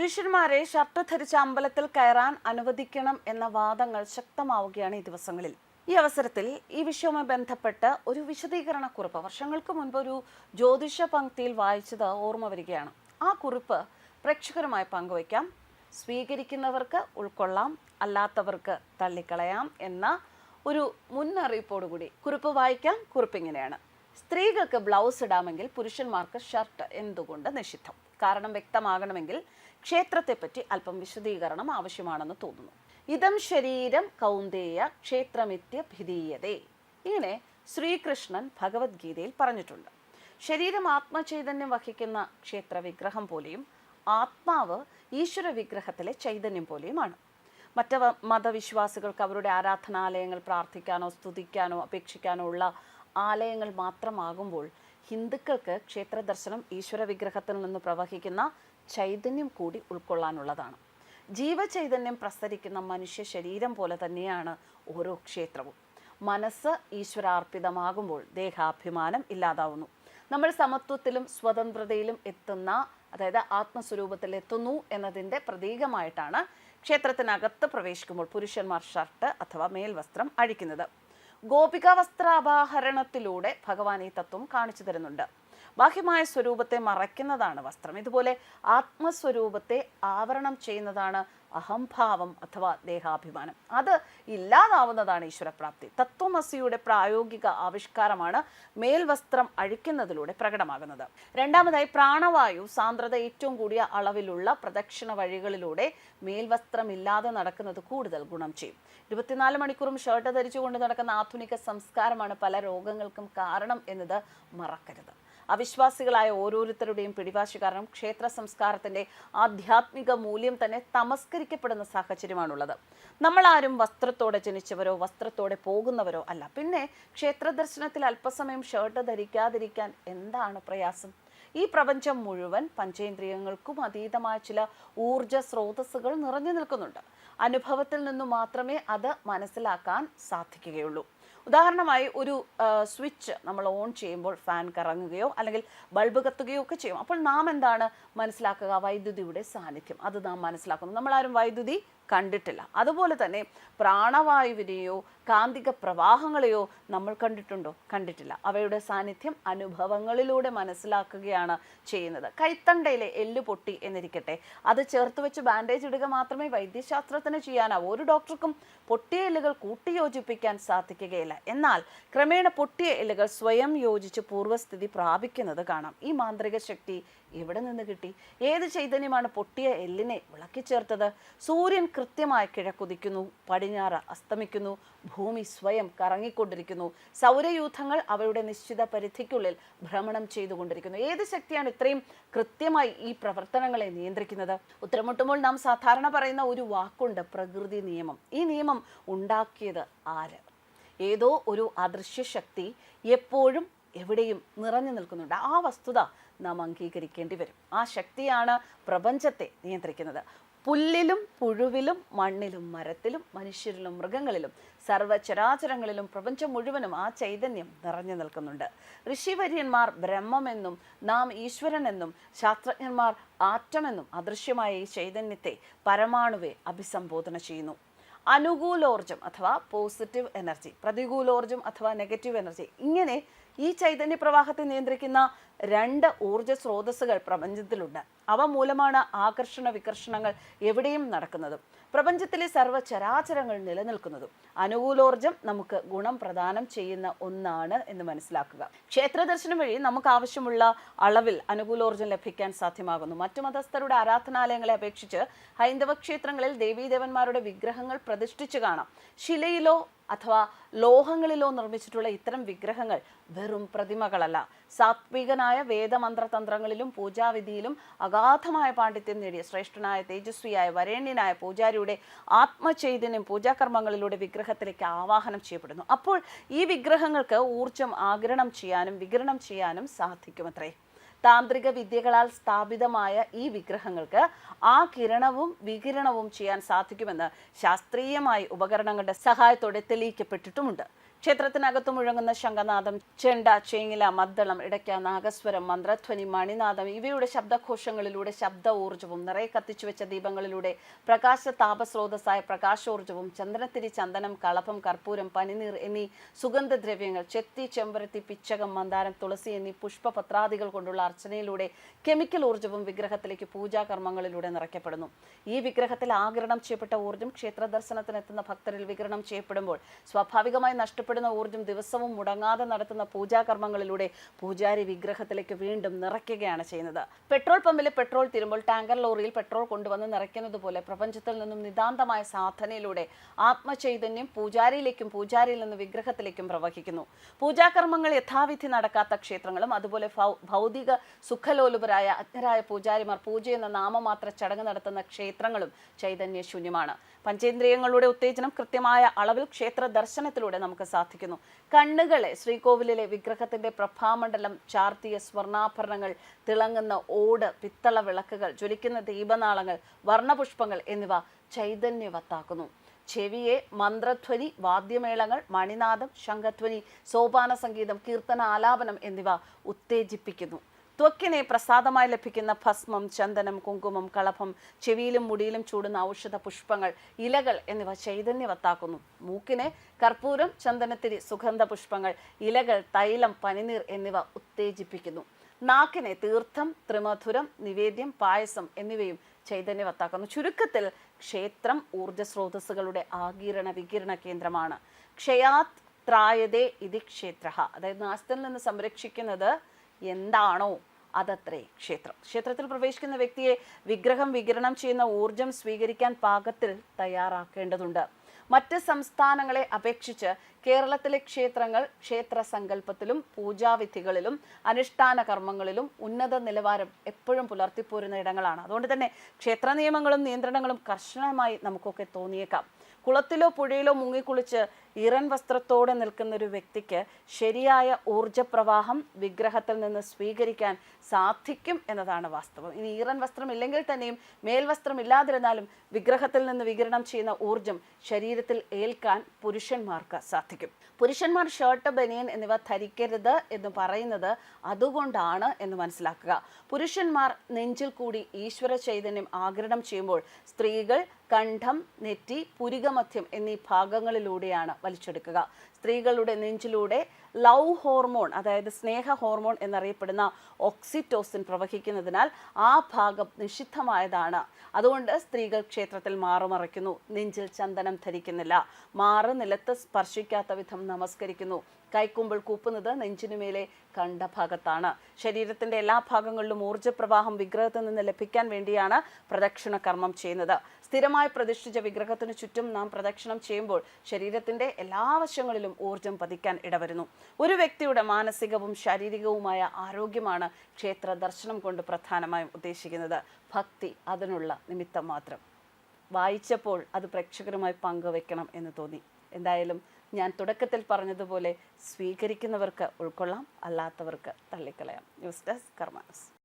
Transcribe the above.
പുരുഷന്മാരെ ഷർട്ട് ധരിച്ച അമ്പലത്തിൽ കയറാൻ അനുവദിക്കണം എന്ന വാദങ്ങൾ ശക്തമാവുകയാണ് ഈ ദിവസങ്ങളിൽ. ഈ അവസരത്തിൽ ഈ വിഷയവുമായി ബന്ധപ്പെട്ട് ഒരു വിശദീകരണ കുറിപ്പ് വർഷങ്ങൾക്ക് മുൻപ് ഒരു ജ്യോതിഷ പങ്ക്തിയിൽ വായിച്ചത് ഓർമ്മ വരികയാണ്. ആ കുറിപ്പ് പ്രേക്ഷകരുമായി പങ്കുവയ്ക്കാം. സ്വീകരിക്കുന്നവർക്ക് ഉൾക്കൊള്ളാം അല്ലാത്തവർക്ക് തള്ളിക്കളയാം എന്ന ഒരു മുന്നറിയിപ്പോടുകൂടി കുറിപ്പ് വായിക്കാം. കുറിപ്പ് ഇങ്ങനെയാണ്. സ്ത്രീകൾക്ക് ബ്ലൗസ് ഇടാമെങ്കിൽ പുരുഷന്മാർക്ക് ഷർട്ട് എന്തുകൊണ്ട് നിഷിദ്ധം? കാരണം വ്യക്തമാകണമെങ്കിൽ ക്ഷേത്രത്തെപ്പറ്റി അല്പം വിശദീകരണം ആവശ്യമാണെന്ന് തോന്നുന്നു. ഇതം ശരീരം കൗന്ദേയ ക്ഷേത്രമിത്യ ഭിതീയതേ ഇങ്ങനെ ശ്രീകൃഷ്ണൻ ഭഗവത്ഗീതയിൽ പറഞ്ഞിട്ടുണ്ട്. ശരീരം ആത്മചൈതന്യം വഹിക്കുന്ന ക്ഷേത്ര വിഗ്രഹം പോലെയും ആത്മാവ് ഈശ്വര വിഗ്രഹത്തിലെ ചൈതന്യം പോലെയുമാണ്. മറ്റ് മതവിശ്വാസികൾക്ക് അവരുടെ ആരാധനാലയങ്ങൾ പ്രാർത്ഥിക്കാനോ സ്തുതിക്കാനോ അപേക്ഷിക്കാനോ ഉള്ള ആലയങ്ങൾ മാത്രമാകുമ്പോൾ ഹിന്ദുക്കൾക്ക് ക്ഷേത്ര ദർശനം ഈശ്വര വിഗ്രഹത്തിൽ നിന്ന് പ്രവഹിക്കുന്ന ചൈതന്യം കൂടി ഉൾക്കൊള്ളാനുള്ളതാണ്. ജീവചൈതന്യം പ്രസരിക്കുന്ന മനുഷ്യ ശരീരം പോലെ തന്നെയാണ് ഓരോ ക്ഷേത്രവും. മനസ്സ് ഈശ്വരാർപ്പിതമാകുമ്പോൾ ദേഹാഭിമാനം ഇല്ലാതാവുന്നു. നമ്മൾ സമത്വത്തിലും സ്വതന്ത്രതയിലും എത്തുന്ന അതായത് ആത്മസ്വരൂപത്തിൽ എത്തുന്നു എന്നതിന്റെ പ്രതീകമായിട്ടാണ് ക്ഷേത്രത്തിനകത്ത് പ്രവേശിക്കുമ്പോൾ പുരുഷന്മാർ ഷർട്ട് അഥവാ മേൽവസ്ത്രം അഴിക്കുന്നത്. ഗോപിക വസ്ത്രാപാഹരണത്തിലൂടെ ഭഗവാൻ ഈ തത്വം കാണിച്ചു തരുന്നുണ്ട്. ബാഹ്യമായ സ്വരൂപത്തെ മറയ്ക്കുന്നതാണ് വസ്ത്രം. ഇതുപോലെ ആത്മസ്വരൂപത്തെ ആവരണം ചെയ്യുന്നതാണ് അഹംഭാവം അഥവാ ദേഹാഭിമാനം. അത് ഇല്ലാതാവുന്നതാണ് ഈശ്വരപ്രാപ്തി. തത്വമസിയുടെ പ്രായോഗിക ആവിഷ്കാരമാണ് മേൽവസ്ത്രം അഴിക്കുന്നതിലൂടെ പ്രകടമാകുന്നത്. രണ്ടാമതായി പ്രാണവായു സാന്ദ്രത ഏറ്റവും കൂടിയ അളവിലുള്ള പ്രദക്ഷിണ വഴികളിലൂടെ മേൽവസ്ത്രമില്ലാതെ നടക്കുന്നത് കൂടുതൽ ഗുണം ചെയ്യും. ഇരുപത്തിനാല് മണിക്കൂറും ഷർട്ട് ധരിച്ചുകൊണ്ട് നടക്കുന്ന ആധുനിക സംസ്കാരമാണ് പല രോഗങ്ങൾക്കും കാരണം എന്നത് മറക്കരുത്. അവിശ്വാസികളായ ഓരോരുത്തരുടെയും പിടിവാശി. കാരണം ക്ഷേത്ര സംസ്കാരത്തിന്റെ ആധ്യാത്മിക മൂല്യം തന്നെ തമസ്കരിക്കപ്പെടുന്ന സാഹചര്യമാണുള്ളത്. നമ്മൾ ആരും വസ്ത്രത്തോടെ ജനിച്ചവരോ വസ്ത്രത്തോടെ പോകുന്നവരോ അല്ല. പിന്നെ ക്ഷേത്ര ദർശനത്തിൽ അല്പസമയം ഷർട്ട് ധരിക്കാതിരിക്കാൻ എന്താണ് പ്രയാസം? ഈ പ്രപഞ്ചം മുഴുവൻ പഞ്ചേന്ദ്രിയങ്ങൾക്കും അതീതമായ ചില ഊർജ സ്രോതസ്സുകൾ നിറഞ്ഞു നിൽക്കുന്നുണ്ട്. അനുഭവത്തിൽ നിന്നു മാത്രമേ അത് മനസ്സിലാക്കാൻ സാധിക്കുകയുള്ളൂ. ഉദാഹരണമായി ഒരു സ്വിച്ച് നമ്മൾ ഓൺ ചെയ്യുമ്പോൾ ഫാൻ കറങ്ങുകയോ അല്ലെങ്കിൽ ബൾബ് കത്തുകയോ ഒക്കെ ചെയ്യും. അപ്പോൾ നാം എന്താണ് മനസ്സിലാക്കുക? വൈദ്യുതിയുടെ സാന്നിധ്യം. അത് നാം മനസ്സിലാക്കുന്നു. നമ്മളാരും വൈദ്യുതി കണ്ടിട്ടില്ല. അതുപോലെ തന്നെ പ്രാണവായുവിനെയോ കാന്തിക പ്രവാഹങ്ങളെയോ നമ്മൾ കണ്ടിട്ടുണ്ടോ? കണ്ടിട്ടില്ല. അവയുടെ സാന്നിധ്യം അനുഭവങ്ങളിലൂടെ മനസ്സിലാക്കുകയാണ് ചെയ്യുന്നത്. കൈത്തണ്ടയിലെ എല്ല് പൊട്ടി എന്നിരിക്കട്ടെ. അത് ചേർത്ത് വെച്ച് ബാൻഡേജ് ഇടുക മാത്രമേ വൈദ്യശാസ്ത്രത്തിന് ചെയ്യാനാവൂ. ഒരു ഡോക്ടർക്കും പൊട്ടിയ എല്ലുകൾ കൂട്ടിയോജിപ്പിക്കാൻ സാധിക്കുകയില്ല. എന്നാൽ ക്രമേണ പൊട്ടിയ എല്ലുകൾ സ്വയം യോജിച്ച് പൂർവസ്ഥിതി പ്രാപിക്കുന്നത് കാണാം. ഈ മാന്ത്രിക ശക്തി എവിടെ നിന്ന് കിട്ടി? ഏത് ചൈതന്യമാണ് പൊട്ടിയ എല്ലിനെ വിളക്കി വിളക്കിച്ചേർത്തത് സൂര്യൻ കൃത്യമായി കിഴക്കുതിക്കുന്നു പടിഞ്ഞാറ് അസ്തമിക്കുന്നു ഭൂമി സ്വയം കറങ്ങിക്കൊണ്ടിരിക്കുന്നു. സൗരയൂഥങ്ങൾ അവരുടെ നിശ്ചിത പരിധിക്കുള്ളിൽ ഭ്രമണം ചെയ്തുകൊണ്ടിരിക്കുന്നു. ഏത് ശക്തിയാണ് ഇത്രയും കൃത്യമായി ഈ പ്രവർത്തനങ്ങളെ നിയന്ത്രിക്കുന്നത്? ഉത്തരമുട്ടുമ്പോൾ നാം സാധാരണ പറയുന്ന ഒരു വാക്കുണ്ട് പ്രകൃതി നിയമം. ഈ നിയമം ഉണ്ടാക്കിയത് ആര്? ഏതോ ഒരു അദൃശ്യ ശക്തി എപ്പോഴും എവിടെയും നിറഞ്ഞു നിൽക്കുന്നുണ്ട്. ആ വസ്തുത നാം അംഗീകരിക്കേണ്ടി വരും. ആ ശക്തിയാണ് പ്രപഞ്ചത്തെ നിയന്ത്രിക്കുന്നത്. പുല്ലിലും പുഴുവിലും മണ്ണിലും മരത്തിലും മനുഷ്യരിലും മൃഗങ്ങളിലും സർവചരാചരങ്ങളിലും പ്രപഞ്ചം മുഴുവനും ആ ചൈതന്യം നിറഞ്ഞു നിൽക്കുന്നുണ്ട്. ഋഷിവര്യന്മാർ ബ്രഹ്മമെന്നും നാം ഈശ്വരനെന്നും ശാസ്ത്രജ്ഞന്മാർ ആറ്റമെന്നും അദൃശ്യമായ ഈ ചൈതന്യത്തെ പരമാണുവെ അഭിസംബോധന ചെയ്യുന്നു. അനുകൂലോർജം അഥവാ പോസിറ്റീവ് എനർജി പ്രതികൂലോർജം അഥവാ നെഗറ്റീവ് എനർജി ഇങ്ങനെ ഈ ചൈതന്യ പ്രവാഹത്തെ നിയന്ത്രിക്കുന്ന രണ്ട് ഊർജ സ്രോതസ്സുകൾ പ്രപഞ്ചത്തിലുണ്ട്. അവ മൂലമാണ് ആകർഷണ വികർഷണങ്ങൾ എവിടെയും നടക്കുന്നതും. പ്രപഞ്ചത്തിലെ സർവ ചരാചരങ്ങൾ നിലനിൽക്കുന്നതും. അനുകൂലോർജം നമുക്ക് ഗുണം പ്രദാനം ചെയ്യുന്ന ഒന്നാണ് എന്ന് മനസ്സിലാക്കുക. ക്ഷേത്രദർശനം വഴി നമുക്ക് ആവശ്യമുള്ള അളവിൽ അനുകൂലോർജം ലഭിക്കാൻ സാധ്യമാകുന്നു. മറ്റു മതസ്ഥരുടെ ആരാധനാലയങ്ങളെ അപേക്ഷിച്ച് ഹൈന്ദവ ക്ഷേത്രങ്ങളിൽ ദേവീദേവന്മാരുടെ വിഗ്രഹങ്ങൾ പ്രതിഷ്ഠിച്ചു കാണാം. ശിലയിലോ അഥവാ ലോഹങ്ങളിലോ നിർമ്മിച്ചിട്ടുള്ള ഇത്തരം വിഗ്രഹങ്ങൾ വെറും പ്രതിമകളല്ല. സാത്വികനായ വേദമന്ത്രതന്ത്രങ്ങളിലും പൂജാവിധിയിലും അഗാധമായ പാണ്ഡിത്യം നേടിയ ശ്രേഷ്ഠനായ തേജസ്വിയായ വരേണ്യനായ പൂജാരിയുടെ ആത്മചൈതന്യം പൂജാകർമ്മങ്ങളിലൂടെ വിഗ്രഹത്തിലേക്ക് ആവാഹനം ചെയ്യപ്പെടുന്നു. അപ്പോൾ ഈ വിഗ്രഹങ്ങൾക്ക് ഊർജം ആഗിരണം ചെയ്യാനും വികിരണം ചെയ്യാനും സാധിക്കുമത്രേ? താന്ത്രിക വിദ്യകളാൽ സ്ഥാപിതമായ ഈ വിഗ്രഹങ്ങൾക്ക് ആ കിരണവും വികിരണവും ചെയ്യാൻ സാധിക്കുമെന്ന് ശാസ്ത്രീയമായി ഉപകരണങ്ങളുടെ സഹായത്തോടെ തെളിയിക്കപ്പെട്ടിട്ടുമുണ്ട്. ക്ഷേത്രത്തിനകത്ത് മുഴങ്ങുന്ന ശംഖനാഥം ചെണ്ട ചേങ്ങില മദ്ദളം ഇടയ്ക്ക നാഗസ്വരം മന്ത്രധ്വനി മണിനാഥം ഇവയുടെ ശബ്ദഘോഷങ്ങളിലൂടെ ശബ്ദ ഊർജവും നിറയെ കത്തിച്ചു വെച്ച ദീപങ്ങളിലൂടെ പ്രകാശ താപസ്രോതസ്സായ പ്രകാശോർജവും ചന്ദനത്തിരി ചന്ദനം കളഭം കർപ്പൂരം പനിനീർ എന്നീ സുഗന്ധദ്രവ്യങ്ങൾ ചെത്തി ചെമ്പരത്തി പിച്ചകം മന്ദാരം തുളസി എന്നീ പുഷ്പപത്രാദികൾ കൊണ്ടുള്ള അർച്ചനയിലൂടെ കെമിക്കൽ ഊർജവും വിഗ്രഹത്തിലേക്ക് പൂജാകർമ്മങ്ങളിലൂടെ നിറയ്ക്കപ്പെടുന്നു. ഈ വിഗ്രഹത്തിൽ ആകിരണം ചെയ്യപ്പെട്ട ഊർജം ക്ഷേത്ര ദർശനത്തിനെത്തുന്ന ഭക്തരിൽ വികിരണം ചെയ്യപ്പെടുമ്പോൾ സ്വാഭാവികമായി നഷ്ടപ്പെടുന്ന ഊർജം ദിവസവും മുടങ്ങാതെ നടത്തുന്ന പൂജാകർമ്മങ്ങളിലൂടെ പൂജാരി വിഗ്രഹത്തിലേക്ക് വീണ്ടും നിറയ്ക്കുകയാണ് ചെയ്യുന്നത്. പെട്രോൾ പമ്പിൽ പെട്രോൾ തീരുമ്പോൾ ടാങ്കർ ലോറിയിൽ പെട്രോൾ കൊണ്ടുവന്ന് നിറയ്ക്കുന്നത് പോലെ പ്രപഞ്ചത്തിൽ നിന്നും നിതാന്തമായ സാധനയിലൂടെ ആത്മചൈതന്യം പൂജാരിയിലേക്കും പൂജാരിയിൽ നിന്ന് വിഗ്രഹത്തിലേക്കും പ്രവഹിക്കുന്നു. പൂജാകർമ്മങ്ങൾ യഥാവിധി നടക്കാത്ത ക്ഷേത്രങ്ങളും അതുപോലെ ഭൗതിക സുഖലോലുപരായ അജ്ഞരായ പൂജാരിമാർ പൂജ എന്ന നാമമാത്ര ചടങ്ങ് നടത്തുന്ന ക്ഷേത്രങ്ങളും ചൈതന്യശൂന്യമാണ്. പഞ്ചേന്ദ്രിയങ്ങളുടെ ഉത്തേജനം കൃത്യമായ അളവിൽ ക്ഷേത്ര ദർശനത്തിലൂടെ നമുക്ക് സാധിക്കുന്നു. കണ്ണുകളെ ശ്രീകോവിലിലെ വിഗ്രഹത്തിന്റെ പ്രഭാമണ്ഡലം ചാർത്തിയ സ്വർണാഭരണങ്ങൾ തിളങ്ങുന്ന ഓട് പിത്തള വിളക്കുകൾ ജ്വലിക്കുന്ന ദീപനാളങ്ങൾ വർണപുഷ്പങ്ങൾ എന്നിവ ചൈതന്യവത്താക്കുന്നു. ചെവിയെ മന്ത്രധ്വനി വാദ്യമേളങ്ങൾ മണിനാദം ശംഖധ്വനി സോപാന സംഗീതം കീർത്തന ആലാപനം എന്നിവ ഉത്തേജിപ്പിക്കുന്നു. ത്വക്കിനെ പ്രസാദമായി ലഭിക്കുന്ന ഭസ്മം ചന്ദനം കുങ്കുമം കളഭം ചെവിയിലും മുടിയിലും ചൂടുന്ന ഔഷധ പുഷ്പങ്ങൾ ഇലകൾ എന്നിവ ചൈതന്യവത്താക്കുന്നു. മൂക്കിനെ കർപ്പൂരം ചന്ദനത്തിരി സുഗന്ധ പുഷ്പങ്ങൾ ഇലകൾ തൈലം പനിനീർ എന്നിവ ഉത്തേജിപ്പിക്കുന്നു. നാക്കിനെ തീർത്ഥം ത്രിമധുരം നിവേദ്യം പായസം എന്നിവയും ചൈതന്യവത്താക്കുന്നു. ചുരുക്കത്തിൽ ക്ഷേത്രം ഊർജസ്രോതസ്സുകളുടെ ആഗീരണ വികിരണ കേന്ദ്രമാണ്. ക്ഷയാത് ത്രായതേ ഇതി ക്ഷേത്ര അതായത് നാശത്തിൽ നിന്ന് സംരക്ഷിക്കുന്നത് എന്താണോ അതത്രേ ക്ഷേത്രം. ക്ഷേത്രത്തിൽ പ്രവേശിക്കുന്ന വ്യക്തിയെ വിഗ്രഹം വികിരണം ചെയ്യുന്ന ഊർജം സ്വീകരിക്കാൻ പാകത്തിൽ തയ്യാറാക്കേണ്ടതുണ്ട്. മറ്റ് സംസ്ഥാനങ്ങളെ അപേക്ഷിച്ച് കേരളത്തിലെ ക്ഷേത്രങ്ങൾ ക്ഷേത്ര സങ്കല്പത്തിലും പൂജാവിധികളിലും അനുഷ്ഠാന കർമ്മങ്ങളിലും ഉന്നത നിലവാരം എപ്പോഴും പുലർത്തിപ്പോരുന്ന ഇടങ്ങളാണ്. അതുകൊണ്ട് തന്നെ ക്ഷേത്ര നിയമങ്ങളും നിയന്ത്രണങ്ങളും കർശനമായി നമുക്കൊക്കെ തോന്നിയേക്കാം. കുളത്തിലോ പുഴയിലോ മുങ്ങിക്കുളിച്ച് ഇറൻ വസ്ത്രത്തോടെ നിൽക്കുന്ന ഒരു വ്യക്തിക്ക് ശരിയായ ഊർജപ്രവാഹം വിഗ്രഹത്തിൽ നിന്ന് സ്വീകരിക്കാൻ സാധിക്കും എന്നതാണ് വാസ്തവം. ഇനി ഈറൻ വസ്ത്രം ഇല്ലെങ്കിൽ തന്നെയും മേൽവസ്ത്രം ഇല്ലാതിരുന്നാലും വിഗ്രഹത്തിൽ നിന്ന് വികിരണം ചെയ്യുന്ന ഊർജം ശരീരത്തിൽ ഏൽക്കാൻ പുരുഷന്മാർക്ക് സാധിക്കും. പുരുഷന്മാർ ഷർട്ട് ബനിയൻ എന്നിവ ധരിക്കരുത് എന്ന് പറയുന്നത് അതുകൊണ്ടാണ് എന്ന് മനസ്സിലാക്കുക. പുരുഷന്മാർ നെഞ്ചിൽ കൂടി ഈശ്വര ചൈതന്യം ആഗിരണം ചെയ്യുമ്പോൾ സ്ത്രീകൾ കണ്ഠം നെറ്റി പുരികമധ്യം എന്നീ ഭാഗങ്ങളിലൂടെയാണ് വലിച്ചെടുക്കുക. സ്ത്രീകളുടെ നെഞ്ചിലൂടെ ലവ് ഹോർമോൺ അതായത് സ്നേഹ ഹോർമോൺ എന്നറിയപ്പെടുന്ന ഓക്സിറ്റോസിൻ പ്രവഹിക്കുന്നതിനാൽ ആ ഭാഗം നിഷിദ്ധമായതാണ്. അതുകൊണ്ട് സ്ത്രീകൾ ക്ഷേത്രത്തിൽ മാറുമറയ്ക്കുന്നു നെഞ്ചിൽ ചന്ദനം ധരിക്കുന്നില്ല. മാറ് നിലത്ത് സ്പർശിക്കാത്ത വിധം നമസ്കരിക്കുന്നു. കൈക്കുമ്പിൾ കൂപ്പുന്നത് നെഞ്ചിനുമേലെ കണ്ഠഭാഗത്താണ് ശരീരത്തിന്റെ എല്ലാ ഭാഗങ്ങളിലും ഊർജപ്രവാഹം വിഗ്രഹത്തിൽ നിന്ന് ലഭിക്കാൻ വേണ്ടിയാണ് പ്രദക്ഷിണ കർമ്മം ചെയ്യുന്നത്. സ്ഥിരമായി പ്രതിഷ്ഠിച്ച വിഗ്രഹത്തിന് ചുറ്റും നാം പ്രദക്ഷിണം ചെയ്യുമ്പോൾ ശരീരത്തിന്റെ എല്ലാ വശങ്ങളിലും ഊർജം പതിക്കാൻ ഇടവരുന്നു. ഒരു വ്യക്തിയുടെ മാനസികവും ശാരീരികവുമായ ആരോഗ്യമാണ് ക്ഷേത്ര ദർശനം കൊണ്ട് പ്രധാനമായും ഉദ്ദേശിക്കുന്നത്. ഭക്തി അതിനുള്ള നിമിത്തം മാത്രം. വായിച്ചപ്പോൾ അത് പ്രേക്ഷകരുമായി പങ്കുവെക്കണം എന്ന് തോന്നി. എന്തായാലും ഞാൻ തുടക്കത്തിൽ പറഞ്ഞതുപോലെ സ്വീകരിക്കുന്നവർക്ക് ഉൾക്കൊള്ളാം അല്ലാത്തവർക്ക് തള്ളിക്കളയാം. News desk karmas